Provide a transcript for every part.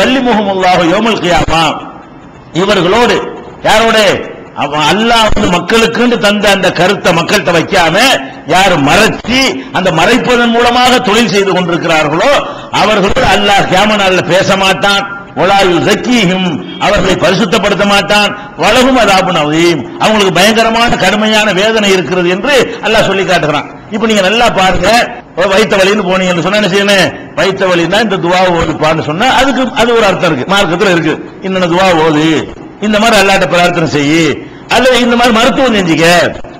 கல்லிமுகமுல்லாஹு யோமல் கியாமா. இவர்களோடு யாரோட? அவன் அல்லாஹ் வந்து மக்களுக்குன்னு தந்த அந்த கருத்தை மக்கள்கிட்ட வைக்காம யார் மறைச்சி அந்த மறைப்பதன் மூலமாக தொழில் செய்து கொண்டிருக்கிறார்களோ அவர்களோடு அல்லாஹ் கேமனால பேச மாட்டான். ஒலாயு அவர்களை பரிசுத்தப்படுத்த மாட்டான். வளகும் அதாபுன் அவங்களுக்கு பயங்கரமான கடுமையான வேதனை இருக்கிறது என்று அல்லாஹ் சொல்லி காட்டுகிறான். இப்ப நீங்க நல்லா பாருங்க. வைத்த வழின்னு வலின்னு போனீங்கன்னு சொன்னா என்ன செய்யணும்? வைத்த வழின்னா இந்த துவா ஓதுப்பான்னு சொன்னா அதுக்கு அது ஒரு அர்த்தம் இருக்கு. மார்க்கத்துல இருக்கு. இன்னொன்னு துவா ஓது? இந்த மாதிரி அல்லாட்ட பிரார்த்தனை செய். அல்லது இந்த மாதிரி மருத்துவம் செஞ்சுக்க.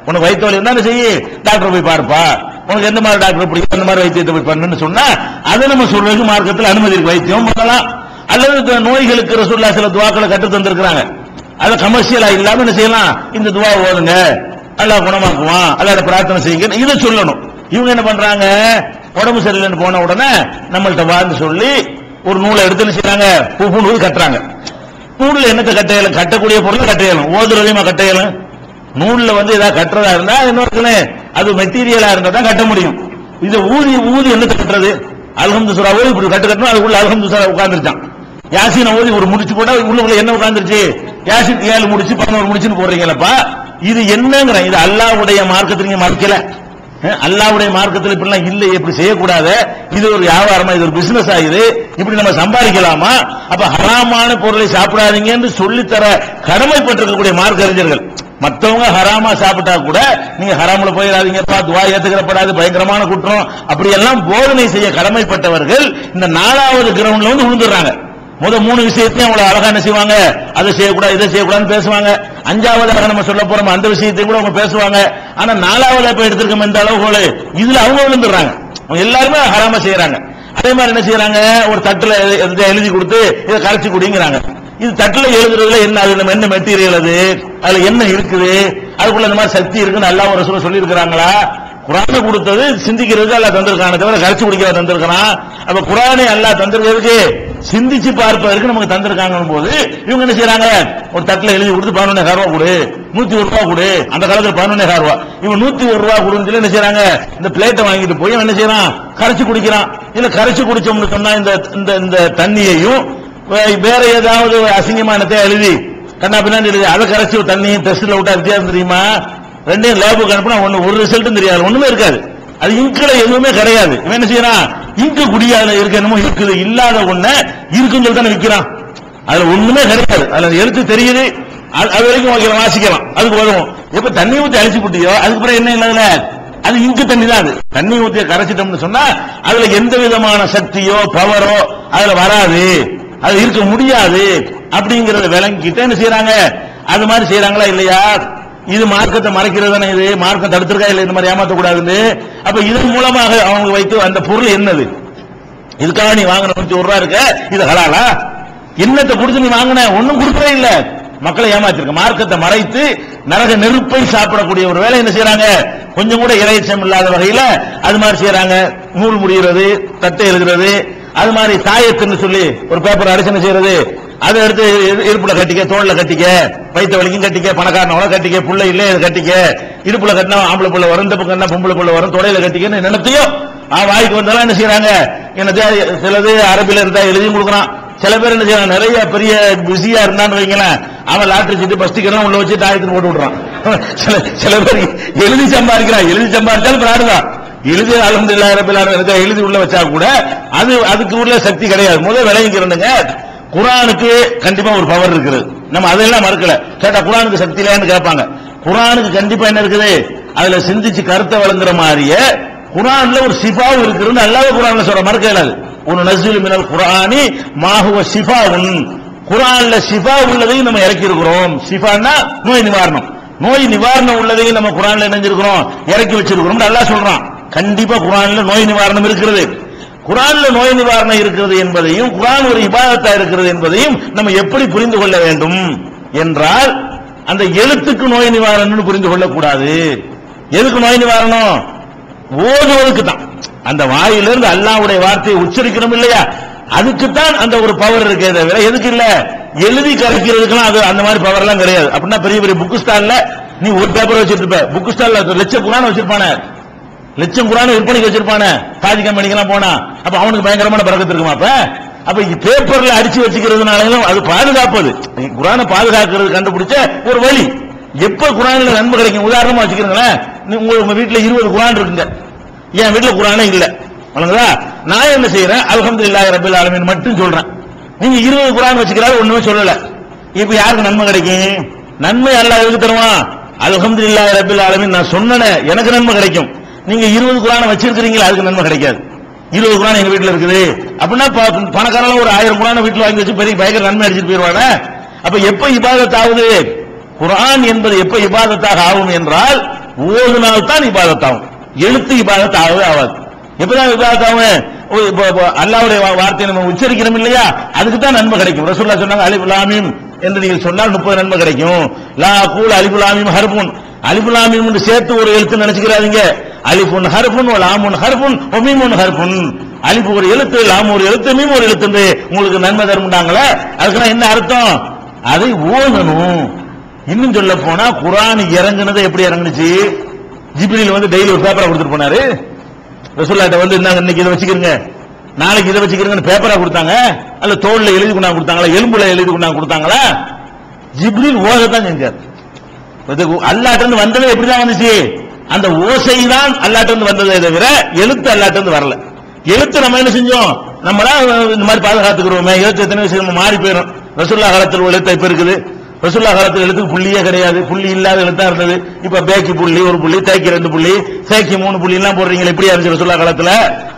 உனக்கு வயிற்று வலி இருந்தா என்ன செய்யு டாக்டர் போய் பாருப்பா. உனக்கு எந்த மாதிரி டாக்டர் பிடிக்கும்? அந்த மாதிரி வைத்தியத்தை போய் பண்ணுன்னு சொன்னா அதை நம்ம சொல்றதுக்கு மார்க்கத்தில் அனுமதி இருக்கு. வைத்தியம் பண்ணலாம். அல்லது நோய்களுக்கு ரசூல்லா சில துவாக்களை கற்று தந்திருக்கிறாங்க அதை கமர்ஷியலா இல்லாம என்ன செய்யலாம்? இந்த துவா ஓதுங்க. அல்லாஹ் குணமாக்குவான். அல்லாட பிரார்த்தனை செய்யுங்க. இதை சொல்லணும். இவங்க என்ன பண்றாங்க? உடம்பு சரியில்லைன்னு போன உடனே நம்மள்ட்ட வாழ்ந்து சொல்லி ஒரு நூலை எடுத்து செய்யறாங்க பூப்பு பூ நூல் கட்டுறாங்க. நூல்ல என்னத்தை கட்டையலும் கட்டக்கூடிய பொருள் கட்டையலும் ஓதுறதையுமா கட்டையலும் நூல்ல வந்து ஏதாவது கட்டுறதா இருந்தா இன்னொருத்தனே அது மெட்டீரியலா இருந்தா தான் கட்ட முடியும். இது ஊதி ஊதி என்னத்தை கட்டுறது? அல்ஹம்து சுரா இப்படி கட்டு கட்டணும் அதுக்குள்ள அல்ஹம்து சுரா உட்கார்ந்துருச்சான். யாசின ஓதி ஒரு முடிச்சு போட்டா உள்ள என்ன உட்கார்ந்துருச்சு? யாசின் ஏழு முடிச்சு பதினோரு முடிச்சுன்னு போடுறீங்களப்பா. இது என்னங்கிற இது அல்லாஹ்வுடைய மார்க்கத்தை நீங்க மறுக்கல. அல்லாவுடைய அல்லாஹ்வுடைய மார்க்கத்தில் இப்படிலாம் இல்லை இப்படி செய்யக்கூடாது. இது ஒரு வியாபாரமா இது ஒரு பிசினஸ் ஆகுது இப்படி நம்ம சம்பாதிக்கலாமா? அப்ப ஹராமான பொருளை சாப்பிடாதீங்கன்னு சொல்லித்தர கடமைப்பட்டிருக்கக்கூடிய மார்க்க அறிஞர்கள் மற்றவங்க ஹராமா சாப்பிட்டா கூட நீங்க ஹராமில் போயிடாதீங்கப்பா துவா ஏத்துக்கிறப்படாது பயங்கரமான குற்றம். அப்படி எல்லாம் போதனை செய்ய கடமைப்பட்டவர்கள் இந்த நாலாவது கிரவுண்ட்ல வந்து விழுந்துடுறாங்க. முத மூணு விஷயத்தையும் அவங்கள அழகா என்ன செய்வாங்க? அதை செய்யக்கூடாது இதை செய்யக்கூடாதுன்னு பேசுவாங்க. அஞ்சாவதாக நம்ம சொல்ல போறோம் அந்த விஷயத்தையும் கூட அவங்க பேசுவாங்க. ஆனா நாலாவதா இப்ப எடுத்திருக்கோம் இந்த அளவுகோல் இதுல அவங்க விழுந்துடுறாங்க. அவங்க எல்லாருமே ஹராம செய்யறாங்க. அதே மாதிரி என்ன செய்யறாங்க? ஒரு தட்டுல எழுதி கொடுத்து இதை கரைச்சி குடிங்கிறாங்க. இது தட்டுல எழுதுறதுல என்ன அது நம்ம என்ன மெட்டீரியல் அது? அதுல என்ன இருக்குது? அதுக்குள்ள இந்த மாதிரி சக்தி இருக்குன்னு நல்லா ஒரு சொல்ல சொல்லி இருக்கிறாங்களா குரானை கொடுத்தது சிந்திக்கிறதுக்கு அல்லாஹ் தந்திருக்கான தவிர கரைச்சி குடிக்க தந்திருக்கிறான். அப்ப குரானை அல்லா தந்திருக்கிறதுக்கு சிந்திச்சு பார்ப்பதற்கு நமக்கு தந்திருக்காங்க போது இவங்க என்ன செய்யறாங்க ஒரு தட்டில் எழுதி கொடுத்து பதினொன்னே ரூபா கொடு நூத்தி ஒரு ரூபா கொடு அந்த காலத்தில் பதினொன்னே ரூபா. இவன் நூத்தி ஒரு ரூபா கொடுன்னு சொல்லி என்ன செய்யறாங்க இந்த பிளேட்டை வாங்கிட்டு போய் என்ன செய்யறான் கரைச்சு குடிக்கிறான். இல்ல கரைச்சு குடிச்சோம்னு சொன்னா இந்த இந்த இந்த தண்ணியையும் வேற ஏதாவது அசிங்கமானத்தை எழுதி கண்ணா பின்னாடி எழுதி அதை கரைச்சி தண்ணியும் டெஸ்ட்ல விட்டா வித்தியாசம் தெரியுமா? ரெண்டையும் லேபுக்கு அனுப்புனா ஒன்னு ஒரு ரிசல்ட்டும் தெரியாது ஒண்ணுமே இருக்காது. அது இங்க்ல எதுவுமே கிடையாது. இவன் என்ன செய்யறான் இங்கு குடியாத இருக்க என்னமோ இருக்குது இல்லாத ஒண்ண இருக்குன்னு சொல்லி தானே விற்கிறான் அதுல ஒண்ணுமே கிடையாது அதுல எழுத்து தெரியுது. அது அது வரைக்கும் வைக்கலாம் வாசிக்கலாம். அதுக்கு வருவோம். எப்ப தண்ணி ஊத்தி அழிச்சு விட்டியோ அதுக்கு பிறகு என்ன இல்லதுல? அது இங்கு தண்ணி தான் அது. தண்ணி ஊத்தி கரைச்சிட்டோம்னு சொன்னா அதுல எந்த விதமான சக்தியோ பவரோ அதுல வராது. அது இருக்க முடியாது. அப்படிங்கறத விளங்கிட்டு என்ன செய்யறாங்க அது மாதிரி செய்யறாங்களா இல்லையா? இது மார்க்கத்தை மறைக்கிறது தானே இது? மார்க்கம் தடுத்திருக்கா இல்லை இந்த மாதிரி ஏமாத்த அப்ப இதன் மூலமாக அவங்க வைத்து அந்த பொருள் என்னது? இதுக்காக நீ வாங்கின நூத்தி ஒரு ரூபா இருக்க இது ஹலாலா? என்னத்தை கொடுத்து நீ வாங்கின ஒன்னும் கொடுக்கவே இல்ல. மக்களை ஏமாத்திருக்க. மார்க்கத்தை மறைத்து நரக நெருப்பை சாப்பிடக்கூடிய ஒரு வேலை என்ன செய்யறாங்க கொஞ்சம் கூட இறைச்சம் இல்லாத வகையில அது மாதிரி செய்யறாங்க நூல் முடிகிறது தட்டை எழுதுறது அது மாதிரி தாயத்துன்னு சொல்லி ஒரு பேப்பர் அரிசனை செய்யறது? அதை எடுத்து இரு- இடுப்புல கட்டிக்க தோல்ல கட்டிக்க வயிற்று வலிக்கும் கட்டிக்க பணக்காரனோட கட்டிக்க புள்ள இல்லையே இதை கட்டிக்க. இடுப்புல கட்டினா ஆம்பளை புள்ள வரும் இந்த பக்கம் கட்டினா பொம்பளை புள்ள வரும் தொடையில கட்டிக்கன்னு நினைத்தையும் அவன் வாய்க்கு வந்தாலும் என்ன செய்யறாங்க என்னது சிலது அரபில இருந்தா எழுதியும் கொடுக்குறான். சில பேர் என்ன செய்யறாங்க நிறைய பெரிய பிஸியா இருந்தான்னு வைங்களேன். அவன் லாட்டரி சீட்டு பஸ் டிக்கெட் உள்ள வச்சு தாயத்துக்கு போட்டு விடுறான். சில சில பேர் எழுதி சம்பாதிக்கிறான். எழுதி சம்பாதிச்சாலும் பிராடு தான் எழுதி அலமதுல்லா அரபில் எழுதி உள்ள வச்சா கூட அது அதுக்கு உள்ள சக்தி கிடையாது. முதல் விளைவிக்கிறனுங்க குரானுக்கு கண்டிப்பா ஒரு பவர் இருக்குது. நம்ம அதெல்லாம் மறுக்கல. கேட்டா குரானுக்கு சக்தி இல்லையான்னு கேட்பாங்க. குரானுக்கு கண்டிப்பா என்ன இருக்குது? அதுல சிந்திச்சு கருத்தை வழங்குற மாதிரியே குரான்ல ஒரு சிஃபாவும் இருக்குன்னு அல்லாத குரான்ல சொல்ற மறுக்க இல்லாது ஒரு நஸ்ஸுல் மினல் குரானி மாஹுவ சிஃபாவுன் குரான்ல சிஃபா உள்ளதையும் நம்ம இறக்கி இருக்கிறோம் சிஃபான்னா நோய் நிவாரணம். நோய் நிவாரணம் உள்ளதையும் நம்ம குரான்ல இணைஞ்சிருக்கிறோம். இறக்கி வச்சிருக்கிறோம் நல்லா சொல்றான். கண்டிப்பா குரான்ல நோய் நிவாரணம் இருக்கிறது. குரான்ல நோய் நிவாரணம் இருக்கிறது என்பதையும் குரான் ஒரு இபாதத்தா இருக்கிறது என்பதையும் நம்ம எப்படி புரிந்து கொள்ள வேண்டும்? என்றால் அந்த எழுத்துக்கு நோய் நிவாரணம்னு புரிந்து கொள்ளக்கூடாது. எதுக்கு நோய் நிவாரணம்? ஓதுவதற்கு தான். அந்த வாயிலிருந்து அல்லாவுடைய வார்த்தையை உச்சரிக்கணும் இல்லையா? அதுக்குத்தான் அந்த ஒரு பவர் இருக்கே தவிர எதுக்கு இல்ல? எழுதி கரைக்கிறதுக்கெல்லாம் அது அந்த மாதிரி பவர் எல்லாம் கிடையாது. அப்படின்னா பெரிய பெரிய புக் ஸ்டால்ல நீ ஒரு பேப்பர் வச்சிருப்ப. புக்கு புக் ஸ்டால்ல லட்சம் குரான் வச்சிருப்பானே. லட்சம் குரான் விற்பனைக்கு வச்சிருப்பானே. காதி கம்பெனிக்கெல்லாம் போனா. அப்ப அவனுக்கு பயங்கரமான பறக்கத்து இருக்குமா அப்ப? அப்ப பேப்பர்ல அடிச்சு வச்சுக்கிறதுனாலும் அது பாதுகாப்பது. குரானை பாதுகாக்கிறது கண்டுபிடிச்ச ஒரு வழி. எப்ப குரான்ல நன்மை கிடைக்கும்? உதாரணமா வச்சுக்கிறீங்களேன். நீ- உங்க வீட்டுல இருபது குரான் இருக்குங்க. என் வீட்டுல குரானே இல்ல. வணங்குதா? நான் என்ன செய்யறேன் அல்ஹம்துலில்லாஹி ரபில் ஆலமின் மட்டும் சொல்றேன். நீங்க இருபது குரான் வச்சுக்கிறாரு ஒண்ணுமே சொல்லல. இப்ப யாருக்கு நன்மை கிடைக்கும்? நன்மை அல்லா எதுக்கு தருவான்? இல்லா ரபில் ஆலமீன் நான் சொன்னேன் எனக்கு நன்மை கிடைக்கும். நீங்க இருபது குரானை வச்சிருக்கிறீங்களா அதுக்கு நன்மை கிடைக்காது. இருபது குரான் எங்க வீட்டுல இருக்குது. அப்படின்னா ப- பணக்காரங்க ஒரு ஆயிரம் குரானை வீட்டுல வாங்கி வச்சு பெரிய பயங்கர நன்மை அடிச்சுட்டு போயிருவாங்க. அப்ப எப்ப இபாதத் ஆகுது? குரான் என்பது எப்ப இபாதத்தாக ஆகும் என்றால் ஓதுனால் தான் இபாதத்தாகும் எழுத்து இபாதத் ஆகவே ஆகாது. எப்பதான் இபாதத் ஆகும்? ஓ, வார்த்தையை நம்ம உச்சரிக்கிறோம் இல்லையா? அதுக்கு தான் நன்மை கிடைக்கும். ரசூல்லா சொன்னாங்க அலிபுலாமியும் என்று நீங்கள் சொன்னால் முப்பது நன்மை கிடைக்கும். லா கூல் அலிபுலாமியும் ஹர்பூன். அலிபுலாமியும் சேர்த்து ஒரு எழுத்து நினைச்சுக்கிறாதீங்க. அலிஃபுன் ஹர்புன் லாமுன் ஹர்புன் வ மீமுன் ஹர்புன் அலிஃப் ஒரு எழுத்து லாம் ஒரு எழுத்து மீம் ஒரு எழுத்து என்று உங்களுக்கு நன்மை தருமுண்டாங்களே அதுக்கெல்லாம் என்ன அர்த்தம்? அதை ஓதணும். இன்னும் சொல்ல போனா குரான் இறங்குனது எப்படி இறங்குனுச்சு? ஜிப்ரில் வந்து டெய்லி ஒரு பேப்பரை கொடுத்துட்டு போனாரு. ரசூல்லாட்ட வந்து என்ன இன்னைக்கு இதை வச்சுக்கிறீங்க நாளைக்கு இதை வச்சுக்கிறீங்கன்னு பேப்பரா கொடுத்தாங்க. அல்ல தோல்ல எழுதி கொண்டாந்து கொடுத்தாங்களா? எலும்புல எழுதி கொண்டாந்து கொடுத்தாங்களா? ஜிப்ரில் ஓதத்தான் செஞ்சார் அல்லாட்டிருந்து வந்தது எப்படிதான் வந்துச்சு? அந்த ஓசை தான் அல்லாட்ட வந்து வந்ததே தவிர எழுத்து அல்லாட்டு வரல. எழுத்து நம்ம என்ன செஞ்சோம்? நம்மளா இந்த மாதிரி பாதுகாத்துக்கிறோமே. எழுத்து எத்தனை விஷயம் நம்ம மாறி போயிடும் ரசுல்லா காலத்தில் உள்ள எழுத்து இப்ப இருக்குது. ரசுல்லா காலத்தில் எழுத்துக்கு புள்ளியே கிடையாது. புள்ளி இல்லாத எழுத்தா இருந்தது. இப்ப பேக்கி புள்ளி ஒரு புள்ளி தேக்கி ரெண்டு புள்ளி தேக்கி மூணு புள்ளி எல்லாம் போடுறீங்களா எப்படியா இருந்துச்சு ரசுல்லா காலத்துல.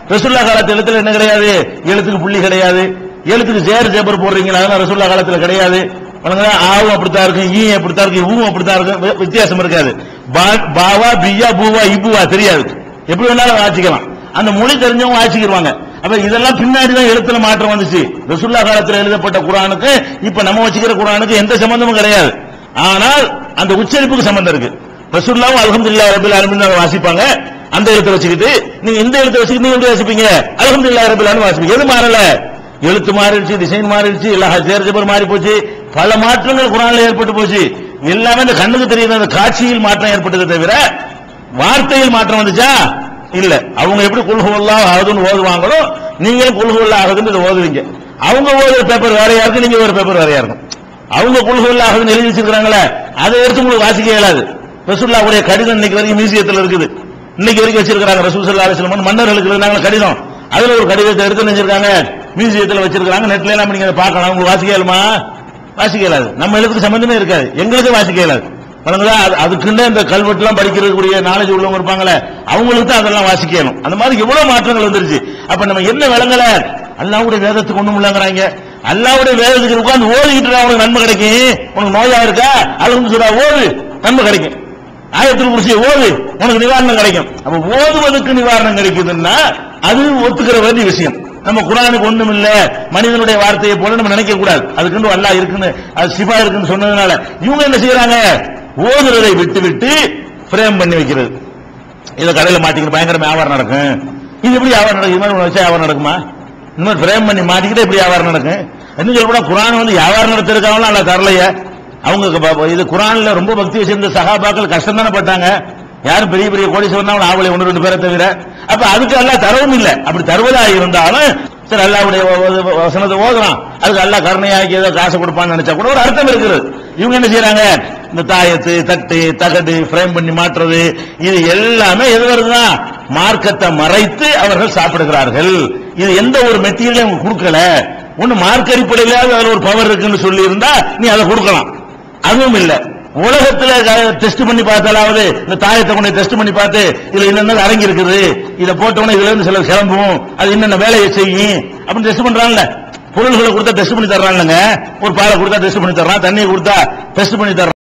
ரசுல்லா காலத்து எழுத்துல என்ன கிடையாது? எழுத்துக்கு புள்ளி கிடையாது. எழுத்துக்கு சேர் சேப்பர் போடுறீங்களா அதெல்லாம் ரசுல்லா காலத்துல கிடையாது. ஆவும் அப்படித்தான் இருக்கும் ஈ அப்படித்தான் இருக்கு ஊவும் அப்படித்தான் இருக்கும் வித்தியாசம் இருக்காது. பா- பாவா பியா பூவா இபுவா தெரியாது. எப்படி வேணாலும் வாசிக்கலாம். அந்த மொழி தெரிஞ்சவங்க ஆட்சிக்கிடுவாங்க அப்ப இதெல்லாம் பின்னாடி தான் எழுத்துல மாற்றம் வந்துச்சு. ரசுல்லா காலத்தில் எழுதப்பட்ட குரானுக்கு இப்ப நம்ம வச்சுக்கிற குரானுக்கு எந்த சம்பந்தமும் கிடையாது. ஆனால் அந்த உச்சரிப்புக்கு சம்பந்தம் இருக்கு. ரசுல்லாவும் அலமதுல்லா ரபில் அலமின் வாசிப்பாங்க. அந்த எழுத்தை வச்சுக்கிட்டு நீங்க இந்த எழுத்தை வச்சுக்கிட்டு நீங்க எப்படி வாசிப்பீங்க? அலமதுல்லா ரபில் வாசிப்பீங்க. எது மாறல? எழுத்து மாறிடுச்சு டிசைன் மாறிடுச்சு எல்லா சேர் ஜபர் மாறி போச்சு பல மாற்றங்கள் குரான்ல ஏற்பட்டு போச்சு. எல்லாமே இந்த கண்ணுக்கு தெரியுது அந்த காட்சியில் மாற்றம் ஏற்பட்டதை தவிர வார்த்தையில் மாற்றம் வந்துச்சா? இல்ல. அவங்க எப்படி குல்ஹுல்லா ஆகுதுன்னு ஓதுவாங்களோ நீங்களும் குல்ஹுல்லா ஆகுதுன்னு இதை ஓதுவீங்க. அவங்க ஓதுற பேப்பர் வேறையா இருக்கு நீங்க ஒரு பேப்பர் வேறையா இருக்கும் அவங்க குல்ஹுல்லா ஆகுதுன்னு எழுதி வச்சிருக்காங்களே அதை எடுத்து உங்களுக்கு வாசிக்க இயலாது. ரசூல்லாவுடைய கடிதம் இன்னைக்கு வரைக்கும் மியூசியத்தில் இருக்குது. இன்னைக்கு வரைக்கும் வச்சிருக்காங்க ரசூல் சல்லா அலிஸ்லாம் மன்னர்களுக்கு இருந்தாங்க கடிதம். அதுல ஒரு கடிதத்தை எடுத்து நினைச்சிருக்காங்க மியூசியத்தில் வச்சிருக்காங்க நெட்ல எல்லாம் நீங்க பார்க்கலாம். உங்களுக்கு வாசிக்க இயலுமா? வாசிக்க இயலாது. நம்ம எழுத்துக்கு சம்பந்தமே இருக்காது. எங்களுக்கு வாசிக்க இயலாது. வணங்குதா? அது அதுக்குன்னு இந்த கல்வெட்டுலாம் படிக்கிறதுக்குரிய நாலேஜ் உள்ளவங்க இருப்பாங்களே அவங்களுக்கு தான் அதெல்லாம் வாசிக்கணும் அந்த மாதிரி எவ்வளவு மாற்றங்கள் வந்துருச்சு. அப்ப நம்ம என்ன விளங்கல? அல்லாவுடைய வேதத்துக்கு ஒண்ணும் இல்லைங்கிறாங்க. அல்லாவுடைய வேதத்துக்கு உட்கார்ந்து ஓதிக்கிட்டு அவனுக்கு உனக்கு நன்மை கிடைக்கும். உனக்கு நோயா இருக்கா? அழகு சொல்றா ஓடு நன்மை கிடைக்கும். ஆயத்தில் குறிச்சி ஓது. உனக்கு நிவாரணம் கிடைக்கும். அப்ப ஓதுவதற்கு நிவாரணம் கிடைக்குதுன்னா அது ஒத்துக்கிற வேண்டிய விஷயம். நம்ம குரானுக்கு ஒண்ணும் இல்ல மனிதனுடைய வார்த்தையை போல நம்ம நினைக்க கூடாது. அதுக்குன்னு அல்லா இருக்குன்னு அது சிபா இருக்குன்னு சொன்னதுனால இவங்க என்ன செய்யறாங்க? ஓதுறதை விட்டு விட்டு ஃப்ரேம் பண்ணி வைக்கிறது. இதை கடையில மாட்டிக்கிற பயங்கர வியாபாரம் நடக்கும். இது எப்படி வியாபாரம் நடக்கும்? இது மாதிரி வச்சா வியாபாரம் நடக்குமா? இந்த மாதிரி ஃப்ரேம் பண்ணி மாட்டிக்கிட்டே எப்படி வியாபாரம் நடக்கும்? என்ன சொல்ல குரான் வந்து வியாபாரம் நடத்திருக்காங்களா அல்ல தரலையே. அவங்க இது குரான்ல ரொம்ப பக்தி வச்சிருந்த சகாபாக்கள் கஷ்டம் தானே பட்டாங்க. யாரும் பெரிய பெரிய கோடீஸ்வரனா ஆவலை ஒன்று ரெண்டு பேரை தவிர அப்ப அதுக்கு எல்லாம் தரவும் இல்லை. அப்படி தருவதா இருந்தாலும் சரி அல்லாவுடைய வசனத்தை ஓதுறான். அதுக்கு அல்லாஹ் கருணையாக்கி ஏதோ காசு கொடுப்பான்னு நினைச்சா கூட ஒரு அர்த்தம் இருக்குது. இவங்க என்ன செய்யறாங்க? இந்த தாயத்து தட்டு தகடு ஃப்ரேம் பண்ணி மாற்றுறது இது எல்லாமே எது வருதுதான் மார்க்கத்தை மறைத்து அவர்கள் சாப்பிடுகிறார்கள். இது எந்த ஒரு மெட்டீரியலும் அவங்க கொடுக்கல. ஒன்னு மார்க் அடிப்படையிலாவது அதுல ஒரு பவர் இருக்குன்னு சொல்லி இருந்தா நீ அதை கொடுக்கலாம். அதுவும் இல்லை. உலகத்துல டெஸ்ட் பண்ணி பார்த்தாலாவது இந்த தாயத்தை கொண்டு டெஸ்ட் பண்ணி பார்த்து இதுல என்னென்ன அரங்கி இருக்குது இதை போட்டவொடனே இதுல இருந்து சில கிளம்பும் அது என்னென்ன வேலையை செய்யும்? அப்படின்னு டெஸ்ட் பண்றாங்கல்ல. பொருள்களை கொடுத்தா டெஸ்ட் பண்ணி தர்றான்லங்க ஒரு பாலை கொடுத்தா டெஸ்ட் பண்ணி தர்றான். தண்ணியை கொடுத்தா டெஸ்ட் பண்ணி தர்றான்.